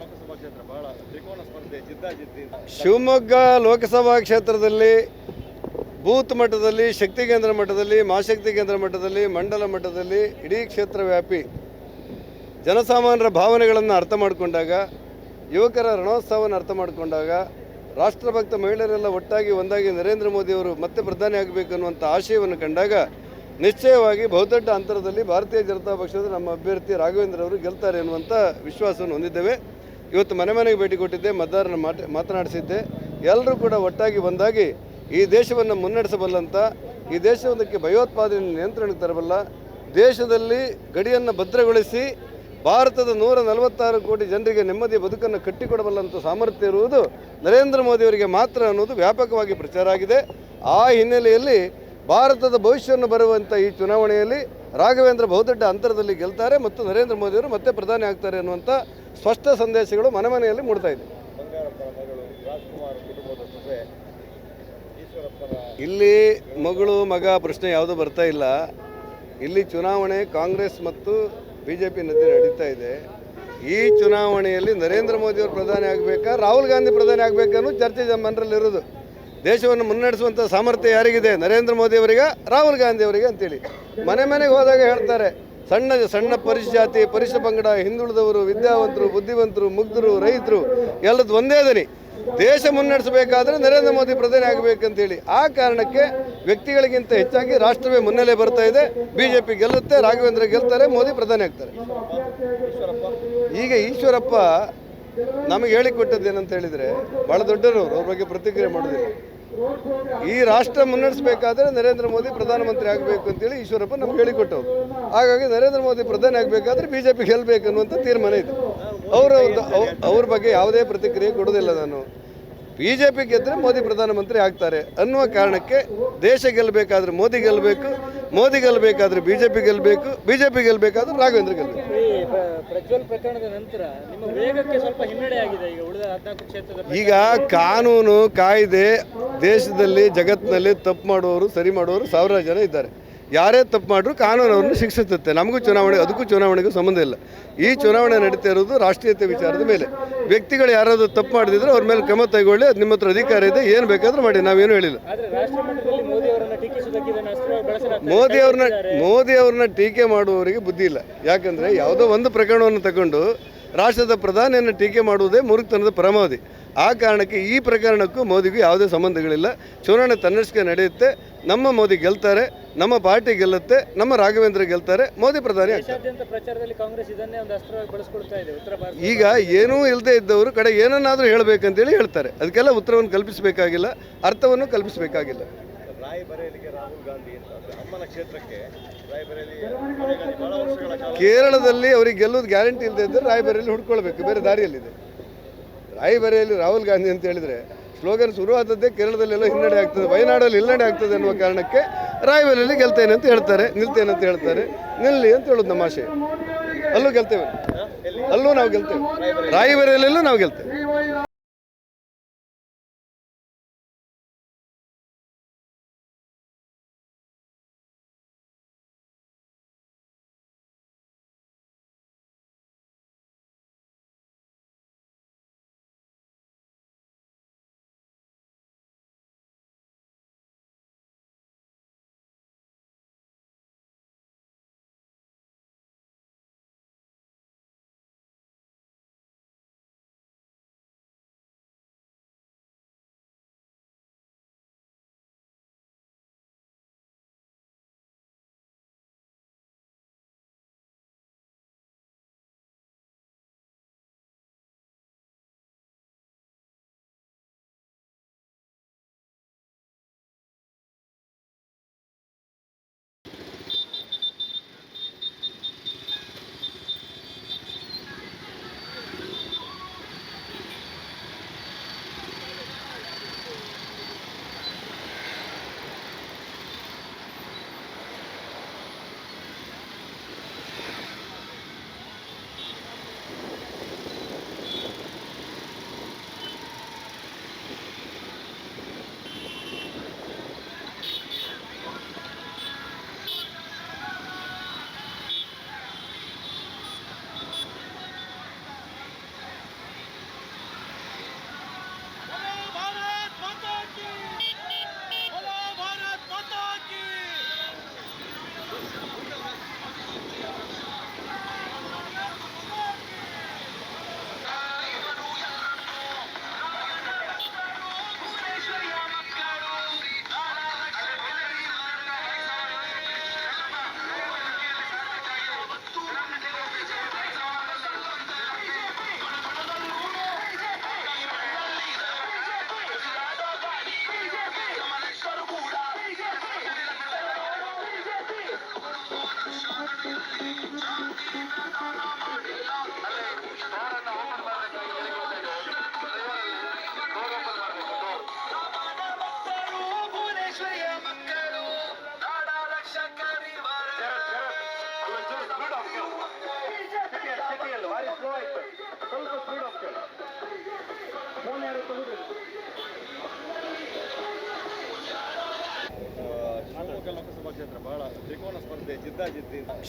ಲೋಕಸಭಾ ಕ್ಷೇತ್ರ ಬಹಳ ತ್ರಿಕೋನ ಸ್ಪರ್ಧೆ ಜಿದ್ದಾಜಿದ್ದಿ ಶಿವಮೊಗ್ಗ ಲೋಕಸಭಾ ಕ್ಷೇತ್ರದಲ್ಲಿ ಬೂತ್ ಮಟ್ಟದಲ್ಲಿ, ಶಕ್ತಿ ಕೇಂದ್ರ ಮಟ್ಟದಲ್ಲಿ ಮಹಾಶಕ್ತಿ ಕೇಂದ್ರ ಮಟ್ಟದಲ್ಲಿ, ಮಂಡಲ ಮಟ್ಟದಲ್ಲಿ ಇಡೀ ಕ್ಷೇತ್ರ ವ್ಯಾಪಿ ಜನಸಾಮಾನ್ಯರ ಭಾವನೆಗಳನ್ನು ಅರ್ಥ ಮಾಡಿಕೊಂಡಾಗ, ಯುವಕರ ರಣೋತ್ಸವವನ್ನು ಅರ್ಥ ಮಾಡಿಕೊಂಡಾಗ, ರಾಷ್ಟ್ರಭಕ್ತ ಮಹಿಳೆಯರೆಲ್ಲ ಒಟ್ಟಾಗಿ ಒಂದಾಗಿ ನರೇಂದ್ರ ಮೋದಿಯವರು ಮತ್ತೆ ಪ್ರಧಾನಿ ಆಗಬೇಕು ಅನ್ನುವಂಥ ಆಶಯವನ್ನು ಕಂಡಾಗ, ನಿಶ್ಚಯವಾಗಿ ಬಹುದೊಡ್ಡ ಅಂತರದಲ್ಲಿ ಭಾರತೀಯ ಜನತಾ ಪಕ್ಷದ ನಮ್ಮ ಅಭ್ಯರ್ಥಿ ರಾಘವೇಂದ್ರ ಅವರು ಗೆಲ್ತಾರೆ ಅನ್ನುವಂಥ ವಿಶ್ವಾಸವನ್ನು ಹೊಂದಿದ್ದೇವೆ. ಇವತ್ತು ಮನೆ ಮನೆಗೆ ಭೇಟಿ ಕೊಟ್ಟಿದ್ದೆ, ಮತದಾರರನ್ನು ಮಾತ ಮಾತನಾಡಿಸಿದ್ದೆ. ಎಲ್ಲರೂ ಕೂಡ ಒಟ್ಟಾಗಿ ಬಂದಾಗಿ ಈ ದೇಶವನ್ನು ಮುನ್ನಡೆಸಬಲ್ಲಂಥ ಈ ದೇಶವೊಂದಕ್ಕೆ ಭಯೋತ್ಪಾದನೆ ನಿಯಂತ್ರಣಕ್ಕೆ ತರಬಲ್ಲ, ದೇಶದಲ್ಲಿ ಗಡಿಯನ್ನು ಭದ್ರಗೊಳಿಸಿ ಭಾರತದ ನೂರ ನಲವತ್ತಾರು ಕೋಟಿ ಜನರಿಗೆ ನೆಮ್ಮದಿಯ ಬದುಕನ್ನು ಕಟ್ಟಿಕೊಡಬಲ್ಲಂಥ ಸಾಮರ್ಥ್ಯ ಇರುವುದು ನರೇಂದ್ರ ಮೋದಿಯವರಿಗೆ ಮಾತ್ರ ಅನ್ನೋದು ವ್ಯಾಪಕವಾಗಿ ಪ್ರಚಾರ ಆಗಿದೆ. ಆ ಹಿನ್ನೆಲೆಯಲ್ಲಿ ಭಾರತದ ಭವಿಷ್ಯವನ್ನು ಬರುವಂಥ ಈ ಚುನಾವಣೆಯಲ್ಲಿ ರಾಘವೇಂದ್ರ ಬಹುದೊಡ್ಡ ಅಂತರದಲ್ಲಿ ಗೆಲ್ತಾರೆ ಮತ್ತು ನರೇಂದ್ರ ಮೋದಿಯವರು ಮತ್ತೆ ಪ್ರಧಾನಿ ಆಗ್ತಾರೆ ಅನ್ನುವಂಥ ಸ್ಪಷ್ಟ ಸಂದೇಶಗಳು ಮನೆ ಮನೆಯಲ್ಲಿ ಮೂಡ್ತಾ ಇದೆ. ಇಲ್ಲಿ ಮಗಳು, ಮಗ ಪ್ರಶ್ನೆ ಯಾವುದೂ ಬರ್ತಾ ಇಲ್ಲ. ಇಲ್ಲಿ ಚುನಾವಣೆ ಕಾಂಗ್ರೆಸ್ ಮತ್ತು ಬಿ ಜೆ ಪಿ ನಡುವೆ ನಡೀತಾ ಇದೆ. ಈ ಚುನಾವಣೆಯಲ್ಲಿ ನರೇಂದ್ರ ಮೋದಿಯವರು ಪ್ರಧಾನಿ ಆಗಬೇಕಾ, ರಾಹುಲ್ ಗಾಂಧಿ ಪ್ರಧಾನಿ ಆಗಬೇಕಾ ಅನ್ನೋ ಚರ್ಚೆ ಜನರಲ್ಲಿರೋದು ದೇಶವನ್ನು ಮುನ್ನಡೆಸುವಂಥ ಸಾಮರ್ಥ್ಯ ಯಾರಿಗಿದೆ ನರೇಂದ್ರ ಮೋದಿಯವರಿಗೆ ರಾಹುಲ್ ಗಾಂಧಿ ಅವರಿಗೆ ಅಂತೇಳಿ. ಮನೆ ಮನೆಗೆ ಹೋದಾಗ ಹೇಳ್ತಾರೆ ಸಣ್ಣ ಸಣ್ಣ ಪರಿಶ್ ಜಾತಿ ಪರಿಶ ಪಂಗಡ, ಹಿಂದುಳಿದವರು, ವಿದ್ಯಾವಂತರು, ಬುದ್ಧಿವಂತರು, ಮುಗ್ಧರು, ರೈತರು, ಎಲ್ಲದ ಒಂದೇ ದನಿ. ದೇಶ ಮುನ್ನಡೆಸಬೇಕಾದ್ರೆ ನರೇಂದ್ರ ಮೋದಿ ಪ್ರಧಾನಿ ಆಗಬೇಕಂತೇಳಿ. ಆ ಕಾರಣಕ್ಕೆ ವ್ಯಕ್ತಿಗಳಿಗಿಂತ ಹೆಚ್ಚಾಗಿ ರಾಷ್ಟ್ರವೇ ಮುನ್ನೆಲೆ ಬರ್ತಾ ಇದೆ. ಬಿ ಜೆ ಪಿ ಗೆಲ್ಲುತ್ತೆ, ರಾಘವೇಂದ್ರ ಗೆಲ್ತಾರೆ, ಮೋದಿ ಪ್ರಧಾನಿ ಆಗ್ತಾರೆ. ಈಗ ಈಶ್ವರಪ್ಪ ನಮಗೆ ಹೇಳಿಕೊಟ್ಟದ್ದು ಏನಂತ ಹೇಳಿದರೆ ಭಾಳ ದೊಡ್ಡವರು, ಅವ್ರ ಬಗ್ಗೆ ಪ್ರತಿಕ್ರಿಯೆ ಮಾಡೋದಿಲ್ಲ ಈ ರಾಷ್ಟ್ರ ಮುನ್ನಡೆಸಬೇಕಾದ್ರೆ ನರೇಂದ್ರ ಮೋದಿ ಪ್ರಧಾನಮಂತ್ರಿ ಆಗಬೇಕು ಅಂತೇಳಿ ಈಶ್ವರಪ್ಪ ನಮ್ಗೆ ಹೇಳಿಕೊಟ್ಟವ್ರು. ಹಾಗಾಗಿ ನರೇಂದ್ರ ಮೋದಿ ಪ್ರಧಾನಿ ಆಗಬೇಕಾದ್ರೆ ಬಿ ಜೆ ಪಿ ಗೆಲ್ಲಬೇಕು ಅನ್ನುವಂಥ ತೀರ್ಮಾನ ಇದೆ. ಅವರ ಅವ್ರ ಬಗ್ಗೆ ಯಾವುದೇ ಪ್ರತಿಕ್ರಿಯೆ ಕೊಡೋದಿಲ್ಲ ನಾನು. ಬಿ ಜೆ ಪಿ ಗೆದ್ದರೆ ಮೋದಿ ಪ್ರಧಾನಮಂತ್ರಿ ಆಗ್ತಾರೆ ಅನ್ನುವ ಕಾರಣಕ್ಕೆ ದೇಶ ಗೆಲ್ಲಬೇಕಾದ್ರೆ ಮೋದಿ ಗೆಲ್ಲಬೇಕು ಮೋದಿ ಗೆಲ್ಲಬೇಕಾದ್ರೆ ಬಿ ಜೆ ಪಿ ಗೆಲ್ಲಬೇಕು ಬಿ ಜೆ ಪಿ ಗೆಲ್ಲಬೇಕಾದ್ರೆ ರಾಘವೇಂದ್ರ ಗೆಲ್ಲಬೇಕು ಪ್ರಜ್ವಲ್ ಪ್ರಕರಣದ ನಂತರ ನಿಮ್ಮ ವೇಗಕ್ಕೆ ಸ್ವಲ್ಪ ಹಿನ್ನಡೆ ಆಗಿದೆ ಈಗ ಉಳಿದ ಹದಿನಾಲ್ಕು ಕ್ಷೇತ್ರದ ಈಗ ಕಾನೂನು ಕಾಯ್ದೆ ದೇಶದಲ್ಲಿ ಜಗತ್ತಿನಲ್ಲಿ ತಪ್ಪು ಮಾಡುವವರು ಸರಿ ಮಾಡುವವರು ಸಾವಿರ ಜನ ಇದ್ದಾರೆ. ಯಾರೇ ತಪ್ಪು ಮಾಡಿದ್ರು ಕಾನೂನು ಅವರನ್ನು ಶಿಕ್ಷಿಸುತ್ತೆ. ನಮಗೂ ಚುನಾವಣೆ ಅದಕ್ಕೂ ಚುನಾವಣೆಗೂ ಸಂಬಂಧ ಇಲ್ಲ. ಈ ಚುನಾವಣೆ ನಡೀತಾ ಇರೋದು ರಾಷ್ಟ್ರೀಯತೆ ವಿಚಾರದ ಮೇಲೆ. ವ್ಯಕ್ತಿಗಳು ಯಾರಾದರೂ ತಪ್ಪು ಮಾಡಿದ್ರೆ ಅವ್ರ ಮೇಲೆ ಕ್ರಮ ತಗೊಳ್ಳಿ ಅದು ನಿಮ್ಮ ಹತ್ರ ಅಧಿಕಾರ ಇದೆ ಏನು ಬೇಕಾದ್ರೂ ಮಾಡಿ ನಾವೇನು ಹೇಳಿಲ್ಲ. ಮೋದಿ ಅವ್ರನ್ನ ಮೋದಿ ಅವ್ರನ್ನ ಟೀಕೆ ಮಾಡುವವರಿಗೆ ಬುದ್ಧಿ ಇಲ್ಲ. ಯಾಕಂದರೆ ಯಾವುದೋ ಒಂದು ಪ್ರಕರಣವನ್ನು ತಗೊಂಡು ರಾಷ್ಟ್ರದ ಪ್ರಧಾನಿಯನ್ನು ಟೀಕೆ ಮಾಡುವುದೇ ಮೂರ್ಖತನದ ಪರಮಾವಧಿ. ಆ ಕಾರಣಕ್ಕೆ ಈ ಪ್ರಕರಣಕ್ಕೂ ಮೋದಿಗೂ ಯಾವುದೇ ಸಂಬಂಧಗಳಿಲ್ಲ. ಚುನಾವಣೆ ತನ್ನಷ್ಟಕ್ಕೆ ನಡೆಯುತ್ತೆ. ನಮ್ಮ ಮೋದಿ ಗೆಲ್ತಾರೆ ನಮ್ಮ ಪಾರ್ಟಿ ಗೆಲ್ಲುತ್ತೆ ನಮ್ಮ ರಾಘವೇಂದ್ರ ಗೆಲ್ತಾರೆ ಮೋದಿ ಪ್ರಧಾನಿ ಆಗ್ತಾರೆ. ಪ್ರಚಾರದಲ್ಲಿ ಕಾಂಗ್ರೆಸ್ ಇದನ್ನೇ ಒಂದು ಅಸ್ತ್ರವಾಗಿ ಬಳಸ್ಕೊಳ್ತಾ ಇದೆ ಉತ್ತರ ಭಾರತ ಈಗ ಏನೂ ಇಲ್ಲದೆ ಇದ್ದವರು ಕಡೆ ಏನನ್ನಾದರೂ ಹೇಳಬೇಕಂತೇಳಿ ಹೇಳ್ತಾರೆ. ಅದಕ್ಕೆಲ್ಲ ಉತ್ತರವನ್ನು ಕಲ್ಪಿಸಬೇಕಾಗಿಲ್ಲ ಅರ್ಥವನ್ನು ಕಲ್ಪಿಸಬೇಕಾಗಿಲ್ಲ. ಕೇರಳದಲ್ಲಿ ಅವರಿಗೆ ಗೆಲ್ಲೋದು ಗ್ಯಾರಂಟಿ ಇಲ್ಲದೆ ಇದ್ದರೆ ರಾಯಬರೇಲಿ ಹುಡ್ಕೊಳ್ಬೇಕು ಬೇರೆ ದಾರಿಯಲ್ಲಿದೆ. ರಾಯಬರೇಲಿ ರಾಹುಲ್ ಗಾಂಧಿ ಅಂತ ಹೇಳಿದರೆ ಸ್ಲೋಗನ್ ಶುರುವಾದದ್ದೇ ಕೇರಳದಲ್ಲೆಲ್ಲ ಹಿನ್ನಡೆ ಆಗ್ತದೆ, ವಯನಾಡಲ್ಲಿ ಹಿನ್ನಡೆ ಆಗ್ತದೆ ಅನ್ನುವ ಕಾರಣಕ್ಕೆ ರಾಯಬರೇಲಿ ಗೆಲ್ತೇನೆ ಅಂತ ಹೇಳ್ತಾರೆ, ನಿಲ್ತೇನೆ ಅಂತ ಹೇಳ್ತಾರೆ, ನಿಲ್ಲಿ ಅಂತ ಹೇಳೋದು ನಮ್ಮ ಆಶೆ. ಅಲ್ಲೂ ಗೆಲ್ತೇವೆ. ಅಲ್ಲೂ ನಾವು ಗೆಲ್ತೇವೆ. ರಾಯಬರೇಲಿಯಲ್ಲೂ ನಾವು ಗೆಲ್ತೇವೆ.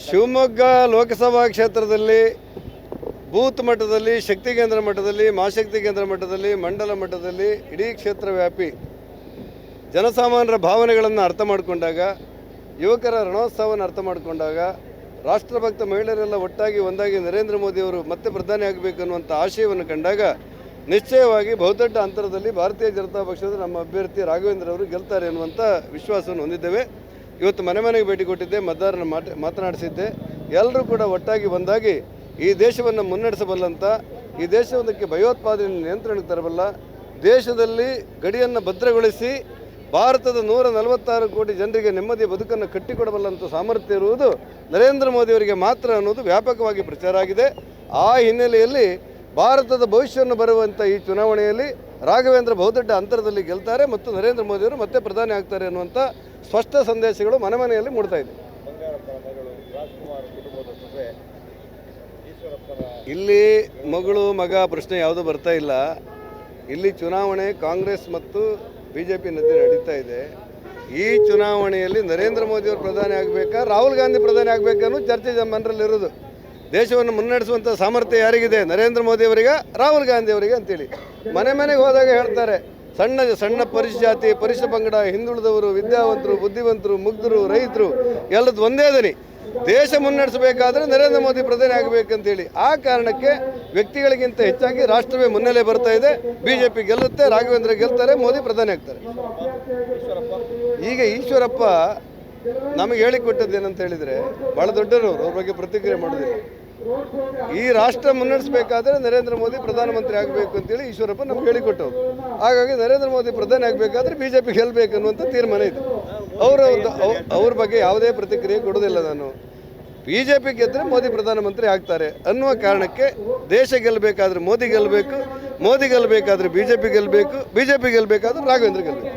ಶಿವಮೊಗ್ಗ ಲೋಕಸಭಾ ಕ್ಷೇತ್ರದಲ್ಲಿ ಬೂತ್ ಮಟ್ಟದಲ್ಲಿ, ಶಕ್ತಿ ಕೇಂದ್ರ ಮಟ್ಟದಲ್ಲಿ, ಮಹಾಶಕ್ತಿ ಕೇಂದ್ರ ಮಟ್ಟದಲ್ಲಿ, ಮಂಡಲ ಮಟ್ಟದಲ್ಲಿ ಇಡೀ ಕ್ಷೇತ್ರ ವ್ಯಾಪಿ ಜನಸಾಮಾನ್ಯರ ಭಾವನೆಗಳನ್ನು ಅರ್ಥ ಮಾಡಿಕೊಂಡಾಗ, ಯುವಕರ ರಣೋತ್ಸವವನ್ನು ಅರ್ಥ ಮಾಡಿಕೊಂಡಾಗ ರಾಷ್ಟ್ರಭಕ್ತ ಮಹಿಳೆಯರೆಲ್ಲ ಒಟ್ಟಾಗಿ ಒಂದಾಗಿ ನರೇಂದ್ರ ಮೋದಿ ಅವರು ಮತ್ತೆ ಪ್ರಧಾನಿ ಆಗಬೇಕು ಅನ್ನುವಂಥ ಆಶಯವನ್ನು ಕಂಡಾಗ ನಿಶ್ಚಯವಾಗಿ ಬಹುದೊಡ್ಡ ಅಂತರದಲ್ಲಿ ಭಾರತೀಯ ಜನತಾ ಪಕ್ಷದ ನಮ್ಮ ಅಭ್ಯರ್ಥಿ ರಾಘವೇಂದ್ರ ಅವರು ಗೆಲ್ತಾರೆ ಅನ್ನುವಂಥ ವಿಶ್ವಾಸವನ್ನು ಹೊಂದಿದ್ದೇವೆ. ಇವತ್ತು ಮನೆ ಮನೆಗೆ ಭೇಟಿ ಕೊಟ್ಟಿದ್ದೆ ಮತದಾರನ ಮಾಟ, ಮಾತನಾಡಿಸಿದ್ದೆ. ಎಲ್ಲರೂ ಕೂಡ ಒಟ್ಟಾಗಿ ಬಂದಾಗಿ ಈ ದೇಶವನ್ನು ಮುನ್ನಡೆಸಬಲ್ಲಂಥ ಈ ದೇಶವೊಂದಕ್ಕೆ ಭಯೋತ್ಪಾದನೆ ನಿಯಂತ್ರಣಕ್ಕೆ ತರಬಲ್ಲ, ದೇಶದಲ್ಲಿ ಗಡಿಯನ್ನು ಭದ್ರಗೊಳಿಸಿ ಭಾರತದ ನೂರ ನಲವತ್ತಾರು ಕೋಟಿ ಜನರಿಗೆ ನೆಮ್ಮದಿಯ ಬದುಕನ್ನು ಕಟ್ಟಿಕೊಡಬಲ್ಲಂಥ ಸಾಮರ್ಥ್ಯ ಇರುವುದು ನರೇಂದ್ರ ಮೋದಿಯವರಿಗೆ ಮಾತ್ರ ಅನ್ನೋದು ವ್ಯಾಪಕವಾಗಿ ಪ್ರಚಾರ ಆಗಿದೆ. ಆ ಹಿನ್ನೆಲೆಯಲ್ಲಿ ಭಾರತದ ಭವಿಷ್ಯವನ್ನು ಬರುವಂಥ ಈ ಚುನಾವಣೆಯಲ್ಲಿ ರಾಘವೇಂದ್ರ ಬಹುದೊಡ್ಡ ಅಂತರದಲ್ಲಿ ಗೆಲ್ತಾರೆ ಮತ್ತು ನರೇಂದ್ರ ಮೋದಿಯವರು ಮತ್ತೆ ಪ್ರಧಾನಿ ಆಗ್ತಾರೆ ಅನ್ನುವಂಥ ಸ್ಪಷ್ಟ ಸಂದೇಶಗಳು ಮನೆ ಮನೆಯಲ್ಲಿ ಮೂಡ್ತಾ ಇದೆ. ಇಲ್ಲಿ ಮಗಳು, ಮಗ ಪ್ರಶ್ನೆ ಯಾವುದೂ ಬರ್ತಾ ಇಲ್ಲ. ಇಲ್ಲಿ ಚುನಾವಣೆ ಕಾಂಗ್ರೆಸ್ ಮತ್ತು ಬಿ ಜೆ ಪಿ ನಡುವೆ ನಡೀತಾ ಇದೆ. ಈ ಚುನಾವಣೆಯಲ್ಲಿ ನರೇಂದ್ರ ಮೋದಿಯವರು ಪ್ರಧಾನಿ ಆಗಬೇಕಾ, ರಾಹುಲ್ ಗಾಂಧಿ ಪ್ರಧಾನಿ ಆಗಬೇಕನ್ನೋ ಚರ್ಚೆ ಜನರಲ್ಲಿರೋದು ದೇಶವನ್ನು ಮುನ್ನಡೆಸುವಂಥ ಸಾಮರ್ಥ್ಯ ಯಾರಿಗಿದೆ? ನರೇಂದ್ರ ಮೋದಿ ಅವರಿಗೆ, ರಾಹುಲ್ ಗಾಂಧಿ ಅವರಿಗೆ ಅಂತೇಳಿ. ಮನೆ ಮನೆಗೆ ಹೋದಾಗ ಹೇಳ್ತಾರೆ, ಸಣ್ಣ ಸಣ್ಣ ಜಾತಿ ಪರಿಶ ಪಂಗಡ, ಹಿಂದುಳಿದವರು, ವಿದ್ಯಾವಂತರು, ಬುದ್ಧಿವಂತರು, ಮುಗ್ಧರು, ರೈತರು, ಎಲ್ಲದು ಒಂದೇ ದನಿ. ದೇಶ ಮುನ್ನಡೆಸಬೇಕಾದ್ರೆ ನರೇಂದ್ರ ಮೋದಿ ಪ್ರಧಾನಿ ಆಗಬೇಕಂತೇಳಿ. ಆ ಕಾರಣಕ್ಕೆ ವ್ಯಕ್ತಿಗಳಿಗಿಂತ ಹೆಚ್ಚಾಗಿ ರಾಷ್ಟ್ರವೇ ಮುನ್ನೆಲೆ ಬರ್ತಾ ಇದೆ. ಬಿಜೆಪಿ ಗೆಲ್ಲುತ್ತೆ, ರಾಘವೇಂದ್ರ ಗೆಲ್ತಾರೆ, ಮೋದಿ ಪ್ರಧಾನಿ ಆಗ್ತಾರೆ. ಈಗ ಈಶ್ವರಪ್ಪ ನಮಗೆ ಹೇಳಿಕೊಟ್ಟದ್ದು ಏನಂತ ಹೇಳಿದರೆ ಭಾಳ ದೊಡ್ಡವರು ಅವ್ರ ಬಗ್ಗೆ ಪ್ರತಿಕ್ರಿಯೆ ಮಾಡೋದಿಲ್ಲ. ಈ ರಾಷ್ಟ್ರ ಮುನ್ನಡೆಸಬೇಕಾದ್ರೆ ನರೇಂದ್ರ ಮೋದಿ ಪ್ರಧಾನಮಂತ್ರಿ ಆಗಬೇಕು ಅಂತೇಳಿ ಈಶ್ವರಪ್ಪ ನಮ್ಗೆ ಹೇಳಿಕೊಟ್ಟವ್ರು. ಹಾಗಾಗಿ ನರೇಂದ್ರ ಮೋದಿ ಪ್ರಧಾನಿ ಆಗಬೇಕಾದ್ರೆ ಬಿ ಗೆಲ್ಲಬೇಕು ಅನ್ನುವಂಥ ತೀರ್ಮಾನ ಇದೆ. ಅವರ ಅವ್ರ ಬಗ್ಗೆ ಯಾವುದೇ ಪ್ರತಿಕ್ರಿಯೆ ಕೊಡೋದಿಲ್ಲ ನಾನು. ಬಿ ಜೆ ಪಿ ಗೆದ್ದರೆ ಮೋದಿ ಪ್ರಧಾನಮಂತ್ರಿ ಆಗ್ತಾರೆ ಅನ್ನುವ ಕಾರಣಕ್ಕೆ ದೇಶ ಗೆಲ್ಲಬೇಕಾದ್ರೆ ಮೋದಿ ಗೆಲ್ಲಬೇಕು, ಮೋದಿ ಗೆಲ್ಲಬೇಕಾದ್ರೆ ಬಿ ಜೆ ಪಿ ಗೆಲ್ಲಬೇಕು ಬಿ ಜೆ ಪಿ ಗೆಲ್ಲಬೇಕಾದ್ರೆ ರಾಘವೇಂದ್ರ ಗೆಲ್ಲಬೇಕು.